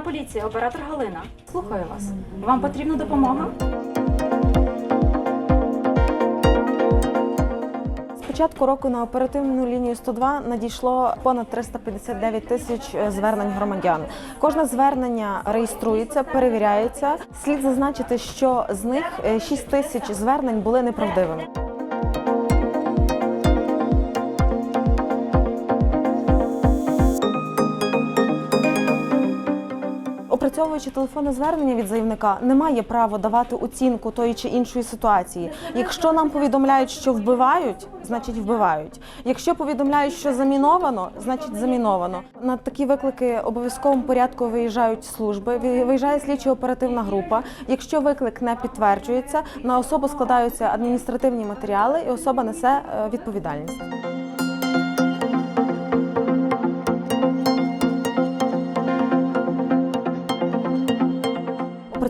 поліції, оператор Галина. Слухаю вас. Вам потрібна допомога? Початку року на оперативну лінію 102 надійшло понад 359 тисяч е, звернень громадян. Кожне звернення реєструється, перевіряється. Слід зазначити, що з них е, 6 тисяч звернень були неправдивими. Опрацьовуючи телефонне звернення від заявника, немає права давати оцінку тої чи іншої ситуації. Якщо нам повідомляють, що вбивають, значить вбивають. Якщо повідомляють, що заміновано, значить заміновано. На такі виклики обов'язковому порядку виїжджають служби. ви- Виїжджає слідчо-оперативна група. Якщо виклик не підтверджується, на особу складаються адміністративні матеріали, і особа несе е, відповідальність.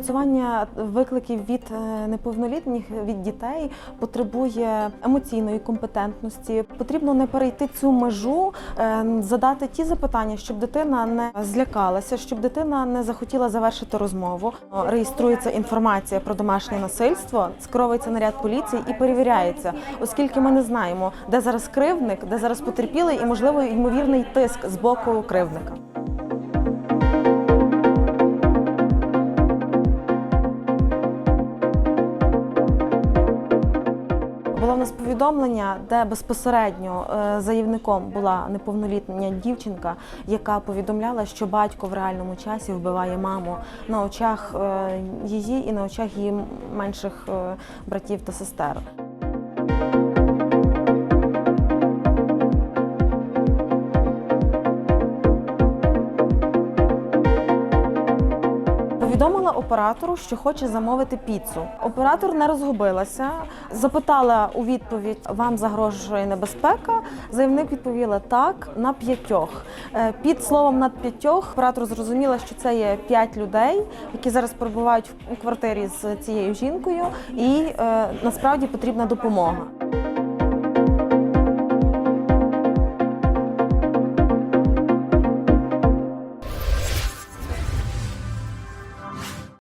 Опрацювання викликів від е, неповнолітніх від дітей потребує емоційної компетентності. Потрібно не перейти цю межу, е, задати ті запитання, щоб дитина не злякалася, щоб дитина не захотіла завершити розмову. Реєструється інформація про домашнє насильство, скеровується наряд поліції і перевіряється, оскільки ми не знаємо, де зараз кривдник, де зараз потерпілий і можливо ймовірний тиск з боку кривдника. Було в нас повідомлення, де безпосередньо е, заявником була неповнолітня дівчинка, яка повідомляла, що батько в реальному часі вбиває маму на очах е, її і на очах її менших е, братів та сестер. Повідомила оператору, що хоче замовити піцу. Оператор не розгубилася, запитала у відповідь: вам загрожує небезпека. Заявник відповіла так на п'ятьох. Е, Під словом над п'ятьох оператор зрозуміла, що це є п'ять людей, які зараз перебувають у квартирі з цією жінкою, і е, насправді потрібна допомога.